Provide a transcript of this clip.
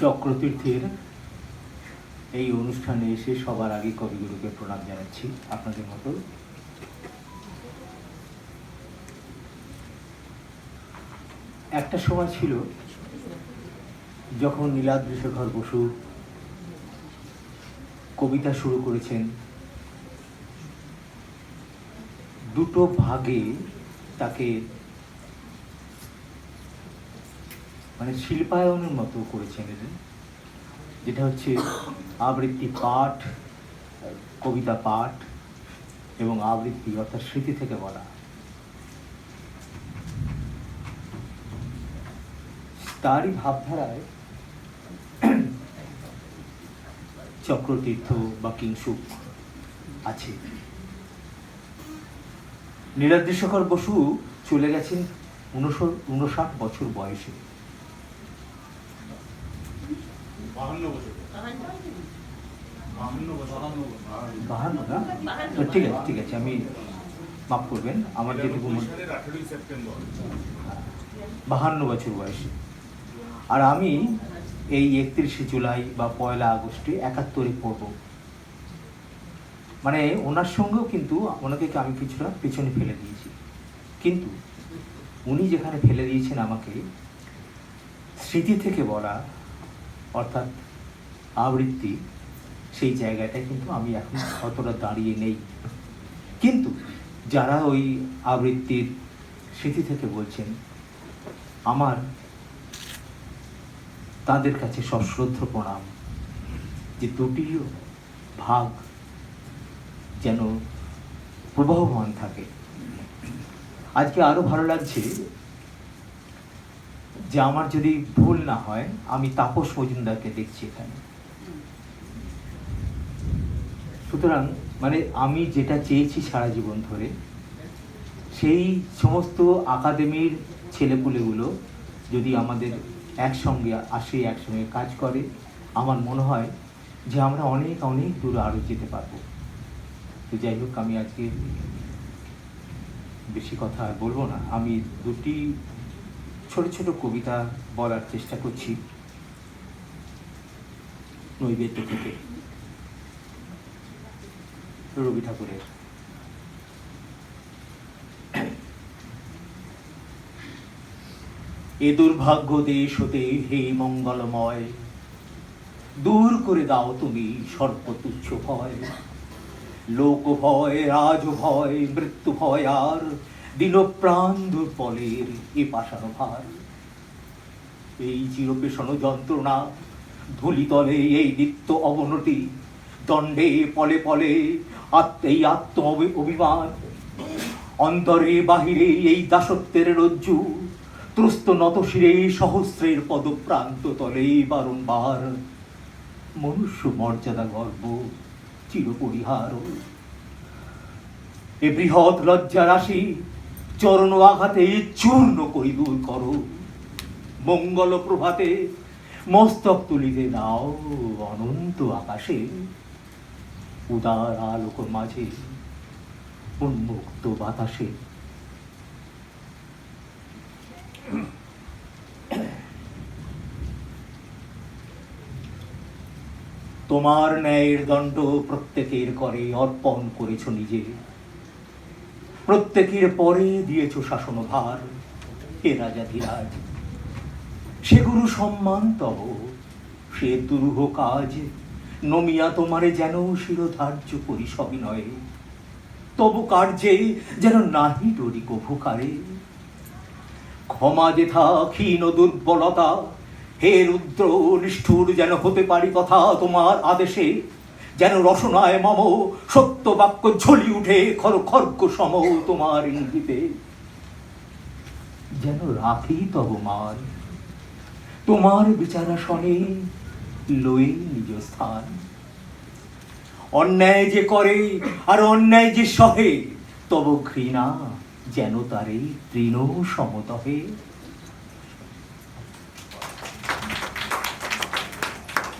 চক্রতীর্থের এই অনুষ্ঠানে এসে সবার আগে কবিগুরুকে প্রণাম জানাচ্ছি আপনাদের মতো। একটা সময় ছিল যখন নীলাদ্রি শেখর বসু কবিতা শুরু করেছেন। দুটো ভাগে তাকে মানে শিল্পায়নের মতো করেছেন এদের যেটা হচ্ছে আবৃত্তি পাঠ, কবিতা পাঠ এবং আবৃত্তি অর্থাৎ স্মৃতি থেকে বলা। তারই ভাবধারায় চক্রতীর্থ বা কিংসুক আছে। নীলাদ্রি শেখর বসু চলে গেছেন উনষাট বছর বয়সে। বাহান্ন বছর। বাহান্ন না? ঠিক আছে ঠিক আছে আমি মাফ করবেন আমার যেটুকু বাহান্ন বছর বয়সে। আর আমি এই একত্রিশে জুলাই বা পয়লা আগস্টে একাত্তরে পড়ব। মানে ওনার সঙ্গেও কিন্তু ওনাকে আমি কিছুটা পেছনে ফেলে দিয়েছি। কিন্তু উনি যেখানে ফেলে দিয়েছেন আমাকে স্মৃতি থেকে বলা অর্থাৎ আবৃত্তি, সেই জায়গাটায় কিন্তু আমি এখন অতটা দাঁড়িয়ে নেই। কিন্তু যারা ওই আবৃত্তির স্মৃতি থেকে বলছেন, আমার তাদের কাছে সশ্রদ্ধ প্রণাম যে দুটিও ভাগ যেন প্রবাহমান থাকে। আজকে আরও ভালো লাগছে যে আমার যদি ভুল না হয়, আমি তাপস মজুমদারকে দেখছি এখানে। সুতরাং মানে আমি যেটা চেয়েছি সারা জীবন ধরে, সেই সমস্ত আকাদেমির ছেলেপুলেগুলো যদি আমাদের একসঙ্গে আসে একসঙ্গে কাজ করে, আমার মনে হয় যে আমরা অনেক অনেক দূরে আরও যেতে পারব। তো যাই হোক, আমি আজকে বেশি কথা আর বলব না। আমি দুটি ছোট ছোট কবিতা বলার চেষ্টা করছি নৈবেদ্য থেকে। রবি ঠাকুরের। এ দুর্ভাগ্য দেশ হতে হে মঙ্গলময়, দূর করে দাও তুমি সর্বতুচ্ছ ভয়। লোক ভয়, রাজ ভয়, মৃত্যু ভয় আর দিল প্রাণ দুর্বলের এ পাশানো ভার এই চিরপেশন যন্ত্রণা ধুলিতলে এই নিত্য অবনতি, দণ্ডে পলে পলে আত্ম এই আত্ম অভিমান। অন্তরে বাহিরে এই দাসত্বের রজ্জু, ত্রস্ত নতশিরে সহস্রের পদপ্রান্ত তলে বারংবার। মনুষ্য মর্যাদা গর্ব, চিরপরিহার। এ বৃহৎ লজ্জা রাশি চরণ আঘাতে চূর্ণ করি দূর করো। মঙ্গল প্রভাতে মস্তক তুলিতে দাও অনন্ত আকাশে। উদার আলোক মাঝে উন্মুক্ত বাতাসে। তোমার ন্যায়ের দণ্ড প্রত্যেকের করে অর্পণ করেছ নিজে। প্রত্যেকের পরে দিয়েছ শাসন ভার। হে রাজা ধীরাজ, সে গুরু সম্মান তব, সে দুরূহ কাজ, নমিয়া তোমারে যেন শিরোধার্য করি সবিনয়ে। তব কার্যে যেন নাহি ডরি কভুকারে ক্ষমা যেথা ক্ষীণ দুর্বলতা, হে রুদ্র নিষ্ঠুর যেন হতে পারি কথা তোমার আদেশে যেন রসনায় মম, সত্য বাক্য ঝলি উঠে খর খর্গ সম তোমার ইঙ্গিতে। যেন রাখি তব মান, তোমার বিচারাসনে লয়ে নিজ স্থান। অন্যায় যে করে আর অন্যায় যে সহে, তব ঘৃণা যেন তারে তৃণ সমতহে।